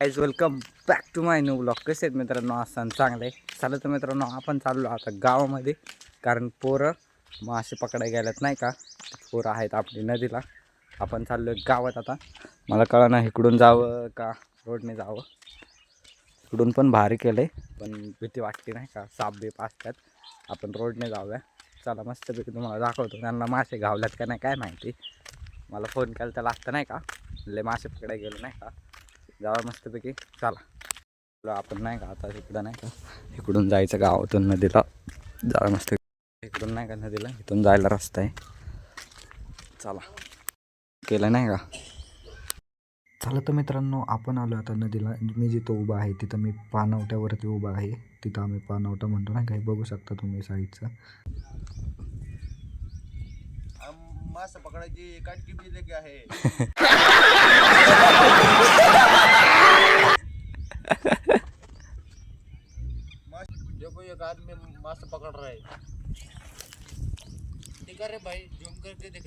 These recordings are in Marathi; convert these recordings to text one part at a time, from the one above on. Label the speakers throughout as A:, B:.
A: Guys welcome back to my new blog कसे आहेत मित्रांनो? असताना चांगले चाललं तर मित्रांनो आपण चाललो आता गावामध्ये. कारण पोरं मासे पकडायला गेल्यात नाही का? पोरं आहेत आपली नदीला. आपण चाललो गावात आता. मला कळलं ना इकडून जावं का रोडने जावं? इकडून पण भारी केलं आहे पण भीती वाटते नाही का? साप बीप असतात. आपण रोडने जाऊया. चला मस्तपैकी तुम्हाला दाखवतो. त्यांना मासे घावल्यात का नाही काय माहिती? मला फोन केला तर लागतं नाही का? लय मासे पकडायला गेलो नाही का? जावा मस्तपैकी. चला. आपण नाही का आता इकडं नाही का इकडून जायचं गावातून नदीला. जावा मस्त इकडून नाही का नदीला इथून जायला रस्ता आहे. चला. केलं नाही का?
B: चला तर मित्रांनो आपण आलो आता नदीला. मी जिथं उभा आहे तिथं मी पाणवट्यावरती उभा आहे. तिथं आम्ही पाणवटा म्हणतो ना काही बघू शकता तुम्ही साईडचं.
C: मांस पकड़ायची काटकी लेके आहे. देखो एक आदमी मांस पकड़ रहा दिखा रे भाई जूम करके देख।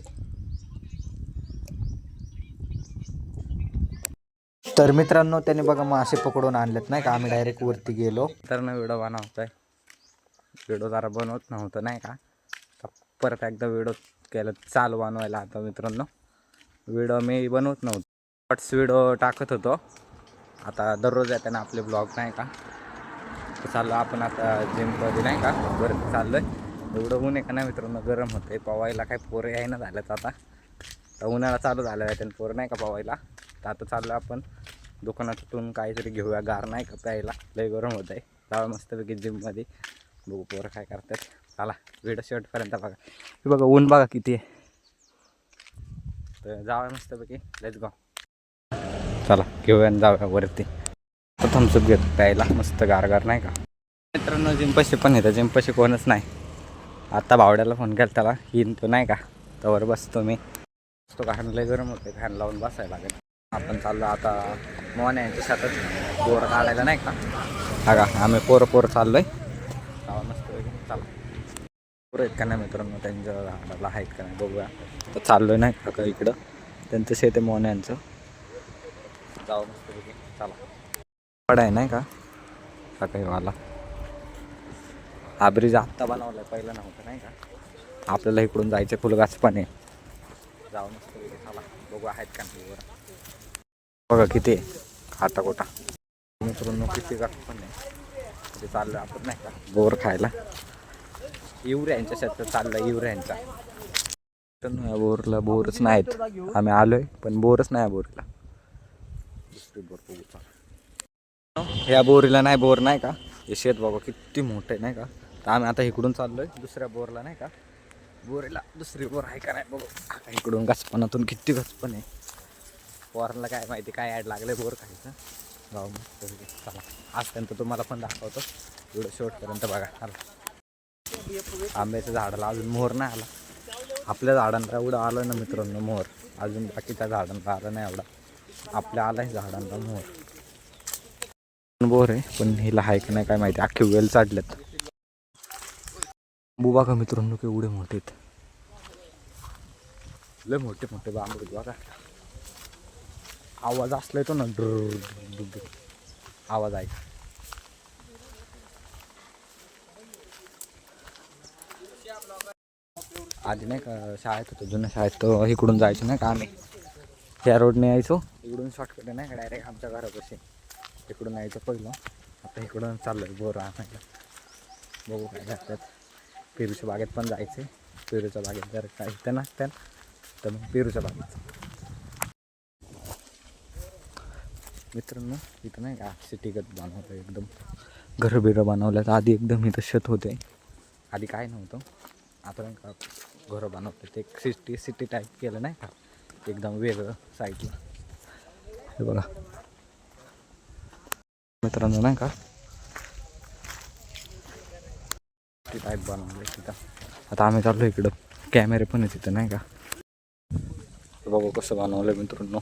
B: तर मित्रांनो त्याने बघा मासे पकडून आणलेत नाही का? आम्ही डायरेक्ट वरती गेलो.
A: तर ना व्हिडिओ बनवतोय. व्हिडिओ जरा बनवत नव्हतं नाही का? परत एकदा व्हिडिओ केलं चालू बनवायला आता मित्रांनो. व्हिडिओ मी बनवत नव्हतो. शॉर्ट्स व्हिडिओ टाकत होतो. आता दररोज येताना आपले ब्लॉग नाही का? चाललो आपण आता जिममध्ये नाही का? बरं चाललं आहे एवढं ऊन आहे का नाही मित्रांनो? गरम होते पवायला काय पोरं ना झाल्याच आता. तर उन्हाळा चालू झाला आहे त्यांनी पोरं नाही का पवायला? तर आता चाललो आपण दुकानातून काहीतरी घेऊया. गार नाही का प्यायला? लय गरम होत आहे जावं मस्तपैकी जिममध्ये बघू पोरं काय करतात. चला व्हिडिओ शेवटपर्यंत बघा. हे बघा ऊन बघा किती आहे. तर जाऊया मस्तपैकी. लयच गाव चला घेऊया आणि जाऊया वरती. थम्सअप घेतो प्यायला. मस्त गारगार नाही का? मित्रांनो जिमपाशी पण येतं जिमपाशी कोणच नाही. आत्ता भावड्याला फोन केला त्याला येईन तो नाही का? तवर बसतो मी. तो घाण लय गरम होते घाण लावून बसायला लागेल. आपण चाललो आता मोहन यांच्या शेतात. पोरं काढायला नाही का? हा का आम्ही पोरं पोरं चाललो आहे मस्त चला. पोरं आहेत का नाही मित्रांनो? त्यांच्या झाडाला आहेत का नाही? बघूया. तर चाललो नाही का? इकडं. त्यांचं शेत आहे मोहन यांचं. जाऊ मस्त चला. पड आहे नाही का? सकाळीवाला वाला हा ब्रिज आत्ता बनवलाय पहिलं नव्हतं नाही का? आपल्याला इकडून जायचं फुलगाच पण आहे जाऊन चला बघू आहेत का वर. बघा किती आहे आता कोटा मित्रांनो किती गाठ पण नाही ते चाललं आपण नाही का? बोर खायला. युऱ्यांच्या शेतात चाललं युऱ्यांचा या बोरला बोरच नाहीत. आम्ही आलोय पण बोरच नाही बोरला. दुसरी बोर बघू ह्या बोरीला नाही बोर नाही का? हे शेत बाबा किती मोठं आहे नाही का? तर आम्ही आता इकडून चाललो आहे दुसऱ्या बोरला नाही का? बोरीला दुसरी बोर आहे का नाही बघू. इकडून गचपणातून किती गचपण आहे. पोरांना काय माहिती काय ॲड लागलं बोर खायचं. जाऊ मग चला आजपर्यंत तुम्हाला पण दाखवतो. एवढं शेवटपर्यंत बघा आला आंब्याच्या झाडाला अजून मोहर नाही आला. आपल्या झाडांना एवढं आलं ना मित्रांनो मोहर अजून बाकीच्या झाडांना आलं नाही एवढा. आपल्या आला झाडांना मोहर बोर आहे पण हिला आहे का नाही काय माहिती. अख्खे वेल चाडल्यात. बुबा का मित्रांनो केवढे मोठे आहेत? लय मोठे मोठे बांबू बघा. आवाज असला येतो ना ड्र आवाज आहे आधी नाही का शाळेत होतो जुन्या शाळेत तर इकडून जायचो नाही का आम्ही. त्या रोडने यायचो. इकडून शॉर्टकट नाही का डायरेक्ट आमच्या घरापाशी. इकडून यायचं पहिलं. आता इकडून चाललं आहे बोर आणायला. बघू काय करतात. पेरूच्या बागेत पण जायचे पेरूच्या बागेत जर काय इथं नसतं तर मग पेरूच्या बागेत. मित्रांनो इथं नाही का सिटीगत बनवलं एकदम. घरं बिरं बनवल्यात. आधी एकदम इथं शेत होते. आधी काय नव्हतं. आता नाही का घरं बनवतात. एक सिटी सिटी टाईप केलं नाही का? एकदम वेगळं साईडला. हे बघा. मित्रांनो नाही का? ती टाईप बनवलं तिथं आता आम्ही चाललो इकडं. कॅमेरे पण आहे तिथं नाही का? बघू कसं बनवलं मित्रांनो.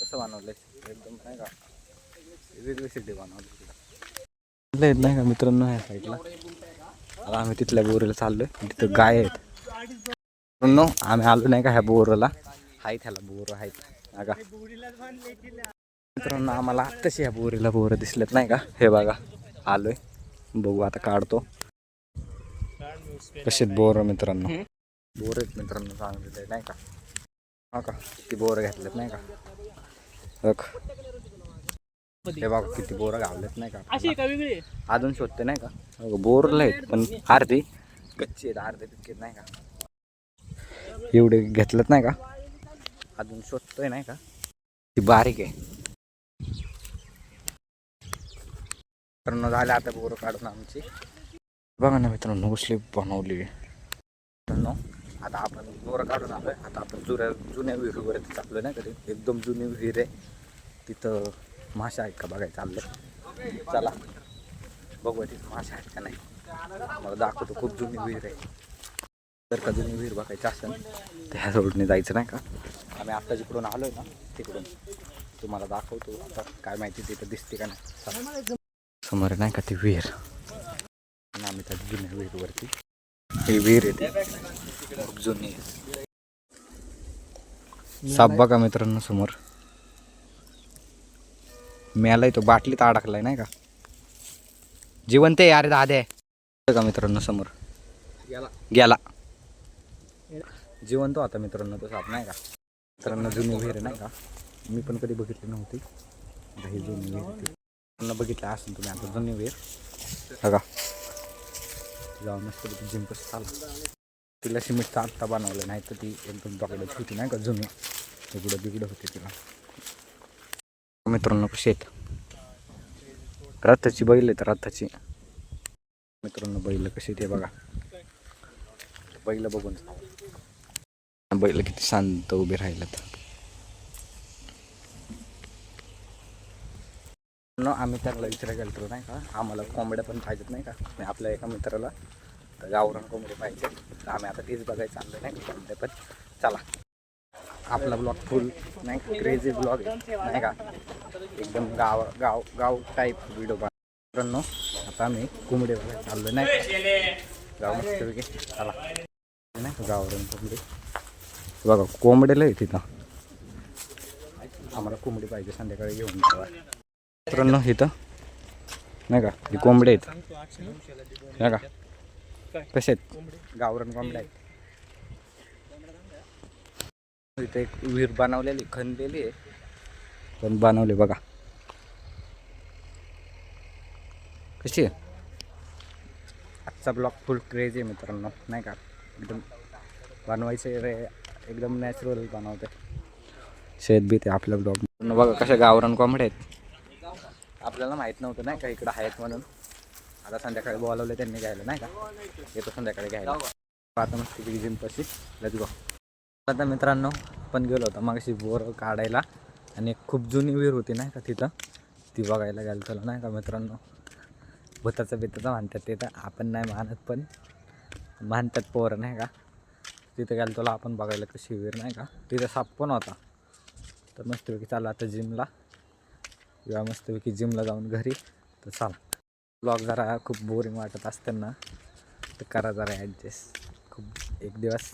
A: कसं बनवलं एकदम नाही का? वेगळी सिटी बनवली नाही का मित्रांनो ह्या साईडला आता आम्ही तिथल्या बोरीला चाललोय. तिथं गाय आहेत. मित्रांनो आम्ही आलो नाही का ह्या बोरला? आहेत ह्याला बोर आहेत हा का? मित्रांनो आम्हाला आत्ताशी ह्या बोरीला बोरं दिसलेत नाही का? हे बघा आलोय. बघू आता काढतो. कसे बोर मित्रांनो? बोर आहेत मित्रांनो चांगले नाही का? हा का? किती बोरं घेतलेत नाही का? बघ. हे बघा किती बोरं गावलेत नाही का. अजून शोधते नाही का? बोरला आहेत पण अर्धी कच्ची आहेत अर्धे पिके नाही का? एवढे घेतलेत नाही का? अजून शोधतोय नाही का? ती बारीक आहे. मित्रांनो झाले आता बोरं काढून आमची. बघा ना मित्रांनो कसली बनवली. मित्रांनो आता आपण बोरं काढून आलोय. आता आपण जुन्या जुन्या विहिरीवर चाललो ना कधी एकदम जुनी विहीर आहे. तिथं माशा आहेत का बघायचं चाललंय चला बघू तिथं माशा आहेत का नाही. मला दाखवतो खूप जुनी विहीर आहे. जर का जुनी विहीर बघायची असेल तर ह्या रोडने जायचं नाही का? आम्ही आत्ता जिकडून आलोय ना तिकडून. तुम्हाला दाखवतो आता काय माहिती तिथं दिसते का नाही. समोर नाही का ती विहीर? आम्ही त्या जुन्या विहीरवरती. ही विहीर आहे ती. खूप जुनी. साप बघा मित्रांनो समोर. मेलाय तो बाटलीत अडकलाय नाही का? जिवंत आहे अरे दादे. का मित्रांनो समोर. गेला. जिवंत होता मित्रांनो तो साप नाही का? मित्रांनो जुनी विहीर नाही का? मी पण कधी बघितली नव्हती. आता जुनी विहीर बघितलं असेल तुम्ही आता जुनी विहीर बघा. जाऊन मस्त जिम कसं चाललं तिला सिमेंटचा आत्ता बनवलं नाही तर ती एकदम दगडाची होती नाही का जुनी. तिकडं बिगडं होती तिला. मित्रांनो कशी आहेत? रथाची बैल आहेत रथाची. मित्रांनो बैल कशी ते बघा. बैल बघून. बैल किती शांत उभे राहिलेत. मित्रांनो आम्ही त्याला विचारायला गेलो नाही का? आम्हाला कोंबड्या पण पाहिजेत नाही का? मी आपल्या एका मित्राला तर गावरान कोंबडे पाहिजे. तर आम्ही आता तेच बघायचं चाललं नाही का? कोंबड्या पण. चला. आपला ब्लॉग फुल नाही क्रेझी ब्लॉग नाही का? एकदम गाव गाव गाव टाईप व्हिडिओ मित्रांनो आता आम्ही कोंबडे बघायला चाललो नाही गाव मस्त चला. नाही गावरान कोंबडे? बघा कोंबडेला आहे तिथं आम्हाला कोंबडी पाहिजे संध्याकाळी घेऊन जावा. मित्रांनो इथं. नाही का? हे कोंबडे आहेत. नाही का? कसे आहेत? गावरान कोंबड्या आहेत. इथं एक विहीर बनवलेली खणलेली आहे. पण बनवली बघा. कशी आहे? आजचा ब्लॉक फुल क्रेज आहे मित्रांनो नाही का? एकदम बनवायचे रे. एकदम नॅचरल बनवते. शेतबीत ते आपल्या ब्लॉक बघा कशा गावरान कोंबड्या आहेत. आपल्याला माहीत नव्हतं नाही का इकडं आहेत म्हणून. आता संध्याकाळी बोलवलं त्यांनी घ्यायला नाही का? येतो संध्याकाळी घ्यायला. आता मस्त तिकडे जिमपाशी लेट्स गो आता मित्रांनो पण गेलो होतो मग अशी बोर काढायला. आणि खूप जुनी विहीर होती नाही का तिथं. ती बघायला गेलं चला नाही का मित्रांनो? भूताचं बिताचं मानतात ते तर. आपण नाही मानत पण मानतात पोरं नाही का? तिथं गेलं तुला आपण बघायला कशी विहीर नाही का? तिथं साप पण होता. तर मस्तपैकी चालला आता जिमला किंवा मस्तपैकी जिमला जाऊन घरी. तर चाल. ब्लॉग जरा खूप बोरिंग वाटत असताना. तर करा जरा ॲडजस्ट खूप एक दिवस.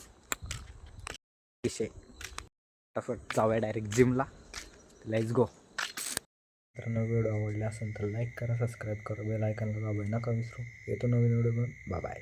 A: विषय. फटाफट जाऊया डायरेक्ट जिमला लाईज गो
B: मित्रांनो व्हिडिओ आवडला असेल तर लाईक करा सबस्क्राईब करा. बेल आयकनला दाबायला नका विसरू. येतो नवीन व्हिडिओ बाय बाय